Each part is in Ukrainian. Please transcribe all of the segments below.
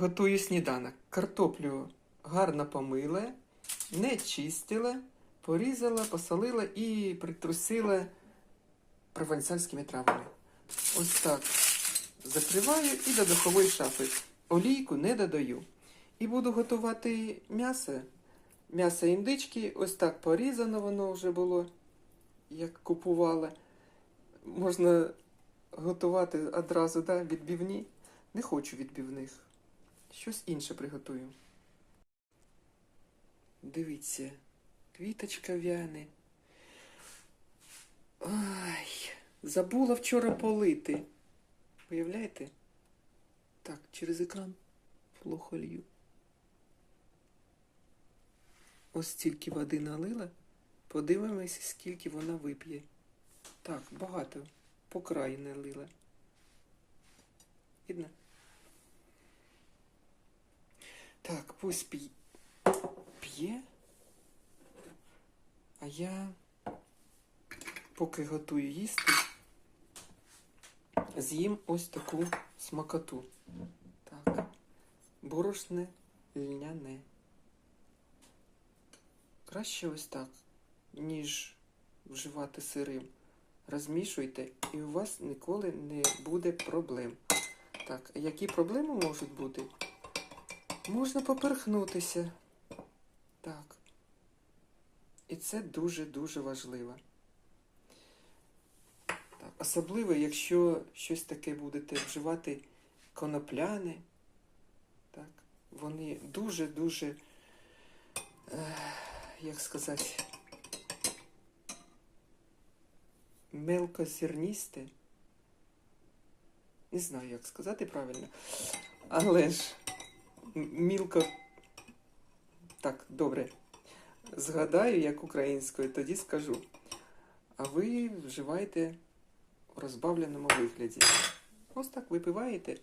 Готую сніданок. Картоплю гарно помила, не чистила, порізала, посолила і притрусила провансальськими травами. Ось так закриваю і до духової шафи. Олійку не додаю. І буду готувати м'ясо. М'ясо індички, ось так порізано воно вже було, як купувала. Можна готувати одразу, да, відбивні. Не хочу відбивних. Щось інше приготую. Дивіться, квіточка вяне. Ай, забула вчора полити. Уявляєте? Так, через екран плохо лью. Ось стільки води налила. Подивимося, скільки вона вип'є. Так, багато. По краю налила. Видно? Так, пусть п'є. П'є. А я, поки готую їсти, з'їм ось таку смакоту. Так. Борошне льняне. Краще ось так, ніж вживати сирим. Розмішуйте, і у вас ніколи не буде проблем. Так, які проблеми можуть бути? Можна поперхнутися. Так. І це дуже-дуже важливо. Так, особливо, якщо щось таке будете вживати конопляне. Так, вони дуже-дуже, е, як сказати, мелкозерністе. Не знаю, як сказати правильно. Але ж мілко. Так, добре. Згадаю, як українською, тоді скажу. А ви вживаєте у розбавленому вигляді. Ось так випиваєте.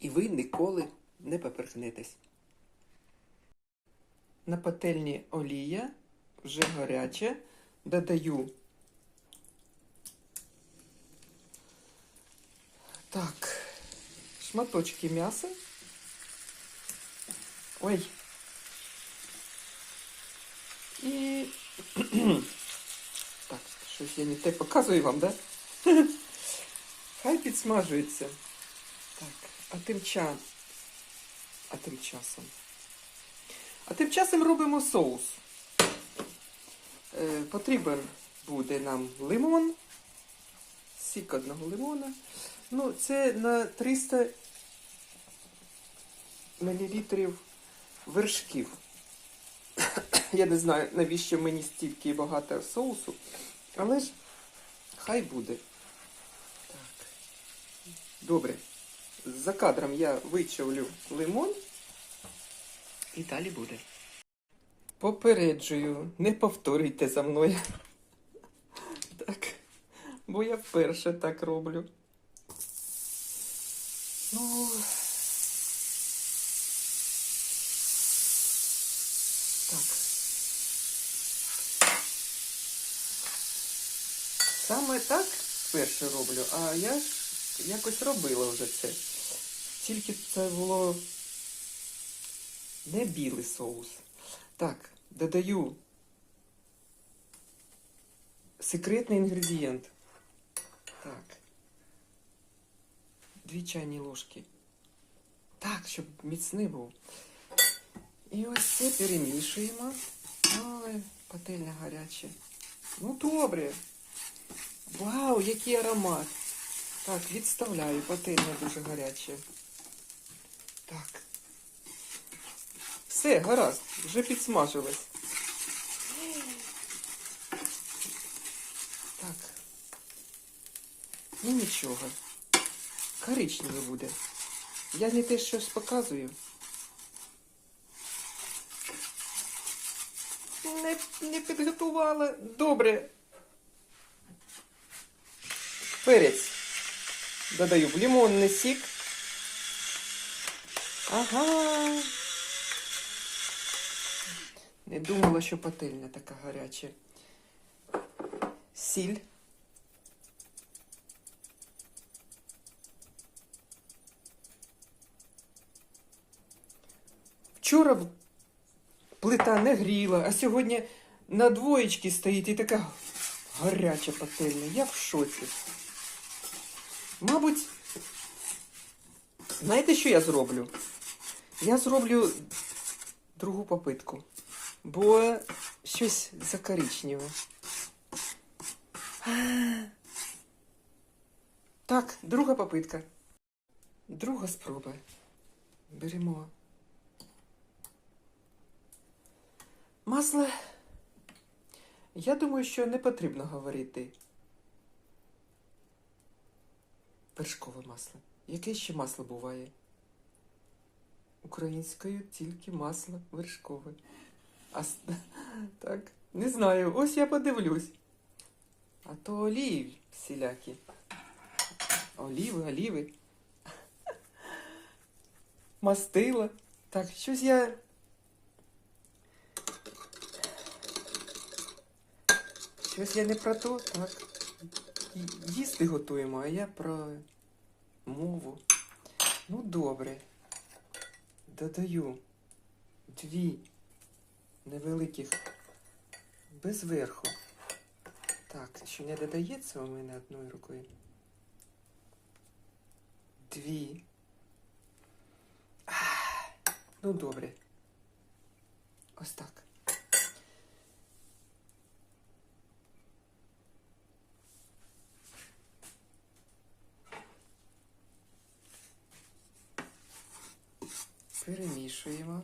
І ви ніколи не поперхнетесь. На пательні олія вже гаряча. Додаю так, шматочки м'яса. Ой. І так, щось я не те показую вам, да? Хай підсмажується. Так, а тим часом. А тим часом. А тим часом робимо соус. Е, потрібен буде нам лимон, сік одного лимона. Ну, це на 300 мл вершків. Я не знаю, навіщо мені стільки багато соусу, але ж хай буде. Так. Добре. За кадром я вичавлю лимон і далі буде. Попереджую, не повторюйте за мною. Так, бо я вперше так роблю. Ну. Так. Саме так вперше роблю, а я ж якось робила вже це. Тільки це було не білий соус. Так, додаю секретний інгредієнт. Так. Дві чайні ложки. Так, щоб міцний був. І ось це перемішуємо. Ой, пательня гаряча. Ну, добре. Вау, який аромат. Так, відставляю, пательня дуже гаряча. Так. Все, гаразд, вже підсмажилось. Так. Ну нічого. Коричневе буде. Я не те щось показую. Не, не підготувала. Добре. Перець. Додаю в лимонний сік. Ага. Не думала, що пательня така гаряча. сіль. Вчора плита не гріла, а сьогодні на двоєчці стоїть і така гаряча пательня. Я в шоці. Мабуть, знаєте, що я зроблю? Я зроблю другу попитку, бо щось закоричневе. Так, друга попитка. Друга спроба. Беремо. Масло. Я думаю, що не потрібно говорити. Вершкове масло. Яке ще масло буває? Українською тільки масло вершкове. А так, не знаю. Ось я подивлюсь. А то олії всілякі. Оліви, оліви. Мастила. Так, щось я. Щось я не про то, так. Їсти готуємо, а я про мову. Ну, добре. Додаю дві невеликих без верху. Так, що не додається у мене одною рукою. Дві. Ах, Ну, добре. Ось так. Перемішуємо,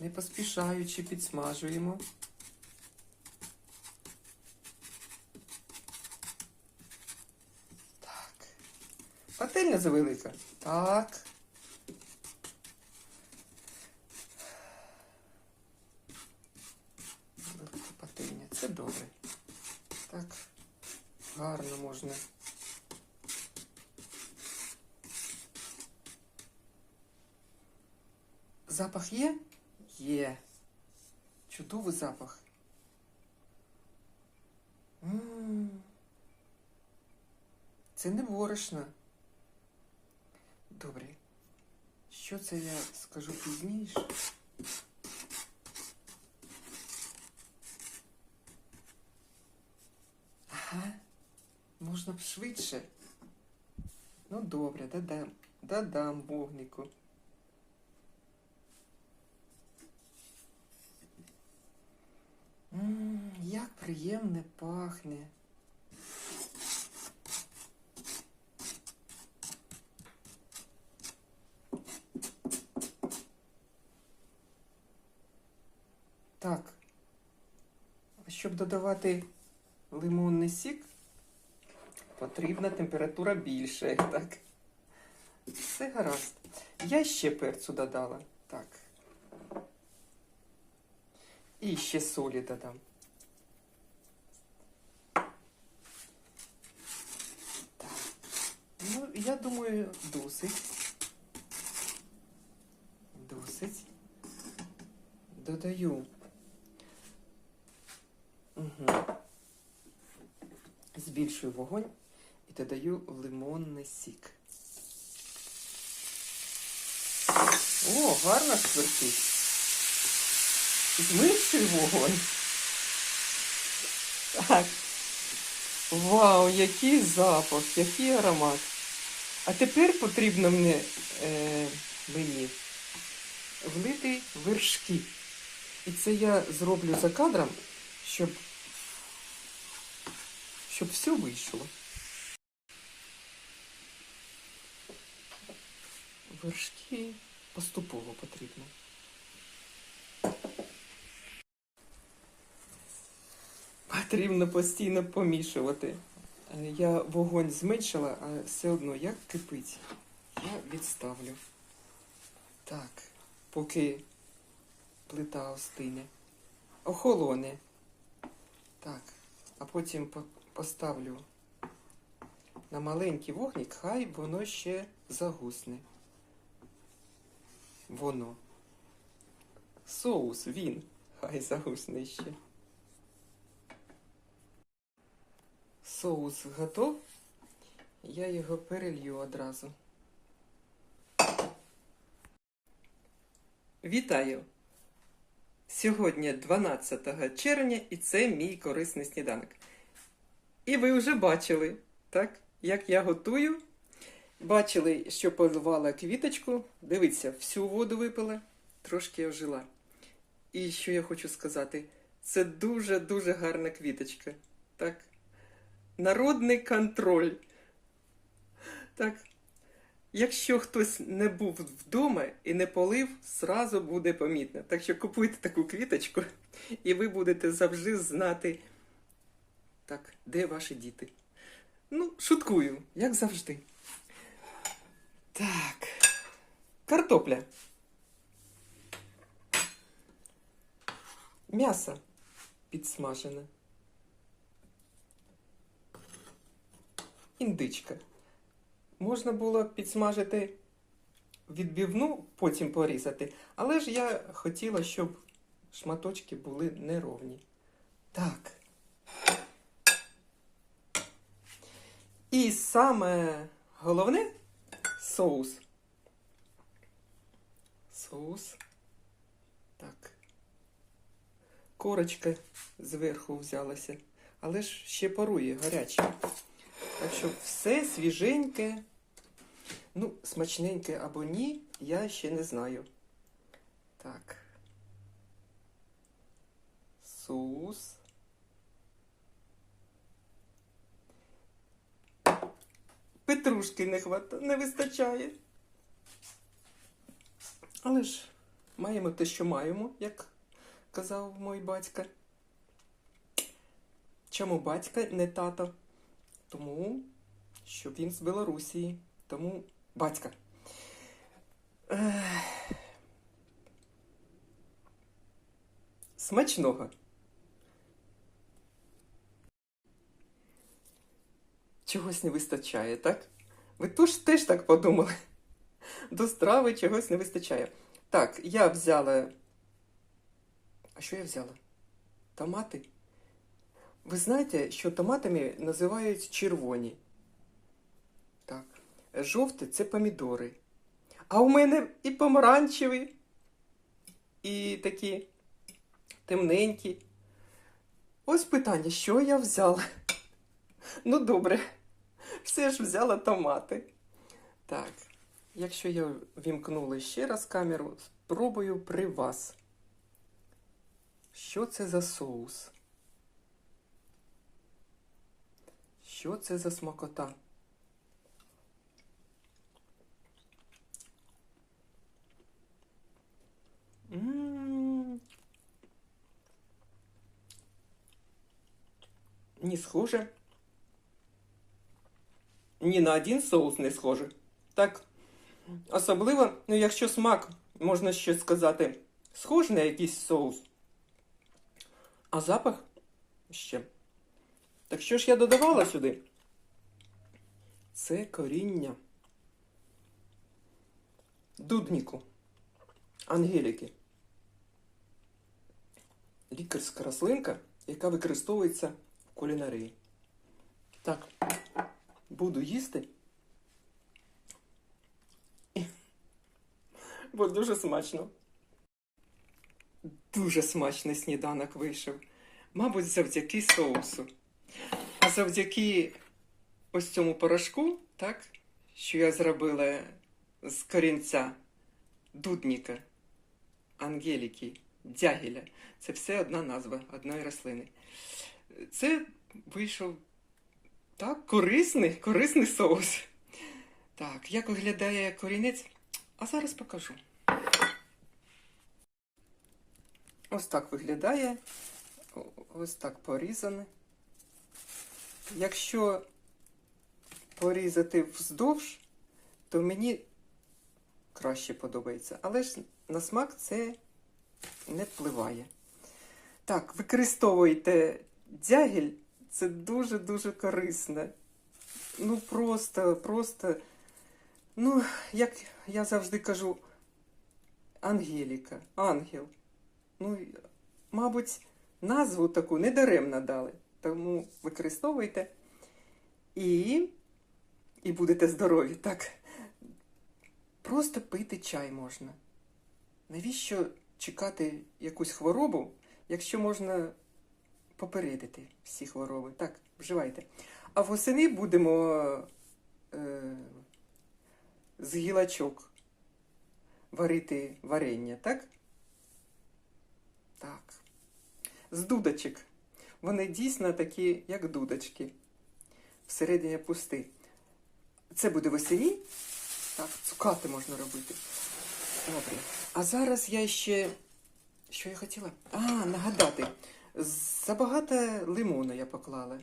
не поспішаючи підсмажуємо. Так. Пательня завелика. Так. Велика пательня. Це добре. Так. Гарно можна. Запах є? Є. Чудовий запах. Це не борошно. Добре. Що це я скажу пізніше? Ага. Можна б швидше. Ну, добре, додам. Додам вогнику. М, Як приємне пахне. Так. Щоб додавати лимонний сік, потрібна температура більша. Так. Все гаразд. Я ще перцю додала. Так. І ще солі додам. Так. Ну, я думаю, досить. Досить. Додаю. Угу. Збільшую вогонь і додаю лимонний сік. О, гарно шквертить. Зменшую вогонь. Так. Вау, який запах, який аромат. А тепер потрібно мені, е, мені влити вершки. І це я зроблю за кадром, щоб, щоб все вийшло. Вершки поступово потрібно. Потрібно постійно помішувати. Е, Я вогонь зменшила, а все одно як кипить. Я відставлю. Так, поки плита остине. Охолоне. Так, а потім поставлю на маленький вогник, хай воно ще загусне. Воно. Соус, він. Хай загусне ще. Соус готов. Я його перелью одразу. Вітаю! Сьогодні 12 червня і це мій корисний сніданок. І ви вже бачили, так, як я готую. Бачили, що поливала квіточку. Дивіться, всю воду випила, трошки я вжила. І що я хочу сказати, це дуже-дуже гарна квіточка. Так? Народний контроль. Так. Якщо хтось не був вдома і не полив, зразу буде помітно. Так що купуйте таку квіточку, і ви будете завжди знати, так, де ваші діти. Ну, шуткую, як завжди. Так. Картопля. М'ясо підсмажене. Індичка. Можна було підсмажити відбивну, потім порізати, але ж я хотіла, щоб шматочки були неровні. Так. І саме головне соус. Соус. Так. Корочка зверху взялася, але ж ще парує гаряче. Так що все свіженьке, ну, смачненьке або ні, я ще не знаю. Так. Соус. Петрушки не хвата, не вистачає. Але ж маємо те, що маємо, як казав мій батько. Чому батька, не тато? Тому, що він з Білорусі. Тому батька. Смачного. Чогось не вистачає, так? Ви тож теж так подумали. До страви чогось не вистачає. Так, я взяла. А що я взяла? Томати? Ви знаєте, що томатами називають червоні. Так. Жовті це помідори. А у мене і помаранчеві, і такі темненькі. Ось питання, що я взяла? Ну, добре, все ж взяла томати. Так, якщо я вімкнула ще раз камеру, спробую при вас. Що це за соус? Що це за смакота? М. Не схоже. Ні на один соус не схоже. Так. Особливо, ну, якщо смак, можна ще сказати, схожий на якийсь соус. А запах ще. Так що ж я додавала сюди? Це коріння дудніку, ангеліки. Лікарська рослинка, яка використовується в кулінарії. Так, буду їсти. Бо дуже смачно. Дуже смачний сніданок вийшов. Мабуть, завдяки соусу. А завдяки ось цьому порошку, так, що я зробила з корінця дудніка, ангеліки, дягіля. Це все одна назва одної рослини. Це вийшов так, корисний, корисний соус. Так, як виглядає корінець? А зараз покажу. Ось так виглядає. Ось так порізане. Якщо порізати вздовж, то мені краще подобається. Але ж на смак це не впливає. Так, використовуйте дягіль, це дуже-дуже корисно. Ну, просто, просто, ну, як я завжди кажу, Ангеліка, ангел. Ну, мабуть, назву таку недаремно дали. Тому використовуйте. І, і будете здорові, так. Просто пити чай можна. Навіщо чекати якусь хворобу, якщо можна попередити всі хвороби? Так, вживайте. А восени будемо е, з гілочок варити варення, так? Так. З дудочок. Вони дійсно такі, як дудочки. Всередині пусти. Це буде восені. Так, цукати можна робити. Добре. А зараз я ще. Що я хотіла? А, нагадати. Забагато лимону я поклала.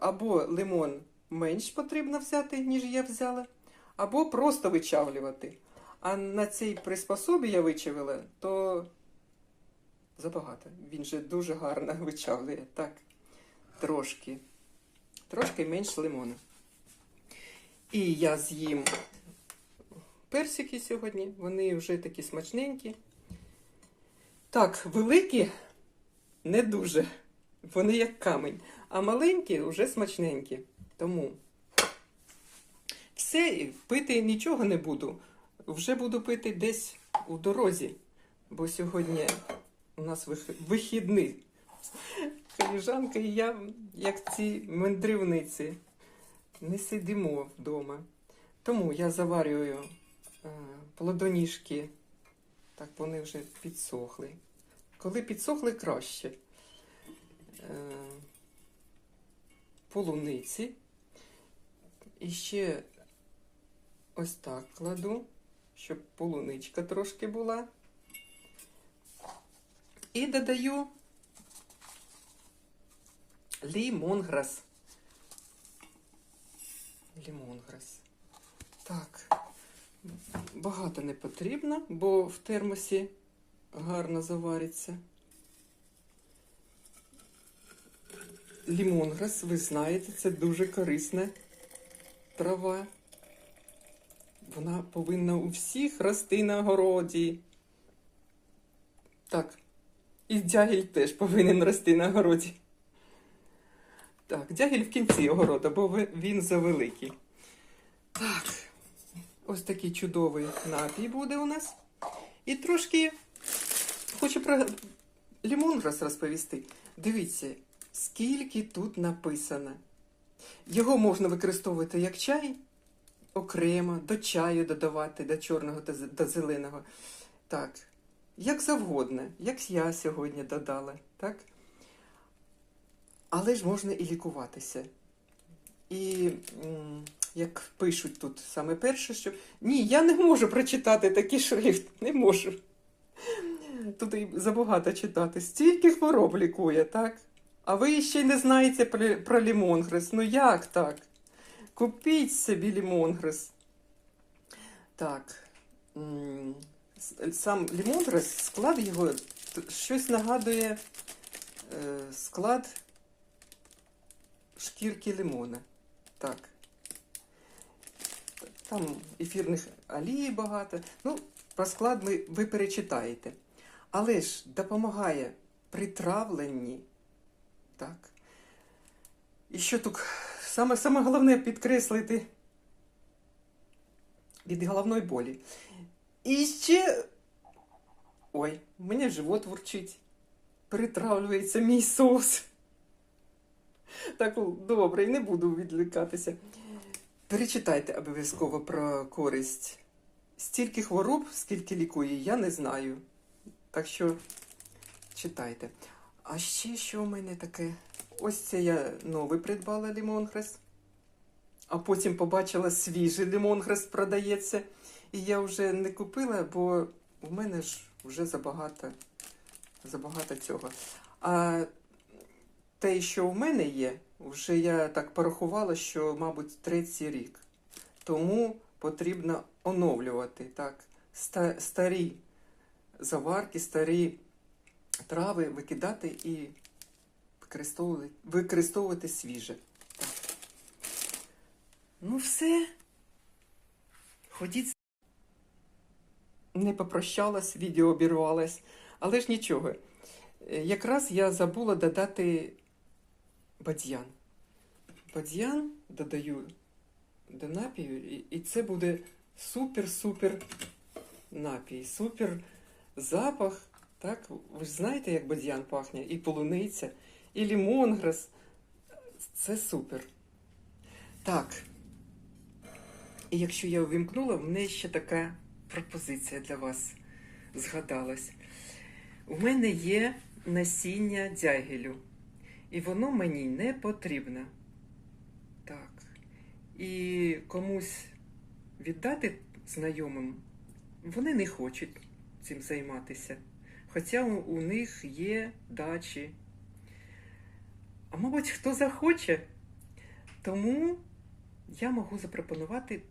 Або лимон менш потрібно взяти, ніж я взяла, або просто вичавлювати. А на цій приспособі я вичавила, то забагато. Він же дуже гарно вичавлює. Так, трошки. Трошки менш лимону. І я з'їм персики сьогодні. Вони вже такі смачненькі. Так, великі не дуже. Вони як камень. А маленькі вже смачненькі. Тому все, пити нічого не буду. Вже буду пити десь у дорозі, бо сьогодні у нас вих- вихідний. Коліжанка і я, як ці мандрівниці, не сидимо вдома. Тому я заварюю е, плодоніжки. Так, вони вже підсохли. Коли підсохли краще. Е, полуниці. І ще ось так кладу, щоб полуничка трошки була. І додаю лімонграс. Лімонграс. Так. Багато не потрібно, бо в термосі гарно завариться. Лімонграс, ви знаєте, це дуже корисна трава. Вона повинна у всіх рости на городі. Так, і дягіль теж повинен рости на городі. Так, дягіль в кінці огорода, бо він завеликий. Так, ось такий чудовий напій буде у нас. І трошки хочу про лімонграс розповісти. Дивіться, скільки тут написано. Його можна використовувати як чай окремо, до чаю додавати, до чорного та до зеленого. Так, як завгодно, як я сьогодні додала, так? Але ж можна і лікуватися. І як пишуть тут саме перше, що ні, я не можу прочитати такий шрифт, не можу. Тут і забагато читати. Стільки хвороб лікує, так? А ви ще й не знаєте про, лімонгрес. Ну як так? Купіть собі лімонгрес. Так. Сам лімонгрес, склад його щось нагадує е, склад шкірки лимона. Так. Там ефірних олій багато. Ну, про склад ви, ви перечитаєте. Але ж допомагає при травленні. Так. І що тут саме, саме головне підкреслити від головної болі. І ще. Ой, мене живот ворчить. Перетравлюється мій соус. Так, добре, і не буду відлікатися. Перечитайте обов'язково про користь. Стільки хвороб, скільки лікує, я не знаю. Так що читайте. А ще що у мене таке? Ось це я новий придбала лімонгрес. А потім побачила свіжий лімонгрес продається. І я вже не купила, бо у мене ж вже забагато, забагато цього. А те, що у мене є, вже я так порахувала, що, мабуть, третій рік. Тому потрібно оновлювати так, старі заварки, старі трави викидати і використовувати, використовувати свіже. Так. Ну, все. Ходіть. Не попрощалась, відео обірвалось. Але ж нічого. Е, Якраз я забула додати бадьян. бадьян додаю до напію, і, це буде супер-супер напій, супер запах. Так, ви ж знаєте, як бадьян пахне, і полуниця, і лімонграс. Це супер. Так. І якщо я увімкнула, в мене ще така пропозиція для вас згадалась. У мене є насіння дягелю, і воно мені не потрібне. Так. І комусь віддати знайомим, вони не хочуть цим займатися. Хоча у, них є дачі. А мабуть, хто захоче, тому я можу запропонувати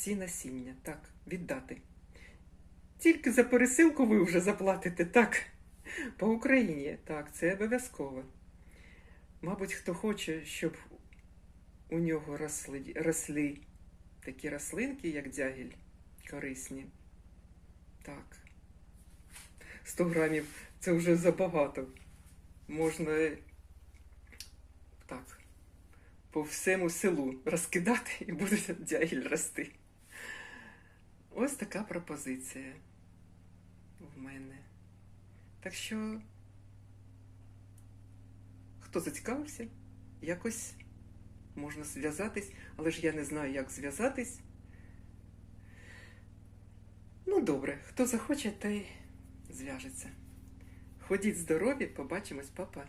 ці насіння, так, віддати. Тільки за пересилку ви вже заплатите, так, по Україні, так, це обов'язково. Мабуть, хто хоче, щоб у нього росли, росли такі рослинки, як дягіль, корисні. Так. 100 грамів це вже забагато. Можна так, по всьому селу розкидати і буде дягіль рости. Ось така пропозиція в мене. Так що, хто зацікавився, якось можна зв'язатись, але ж я не знаю, як зв'язатись. Ну, добре, хто захоче, той зв'яжеться. Ходіть здорові, побачимось, папа.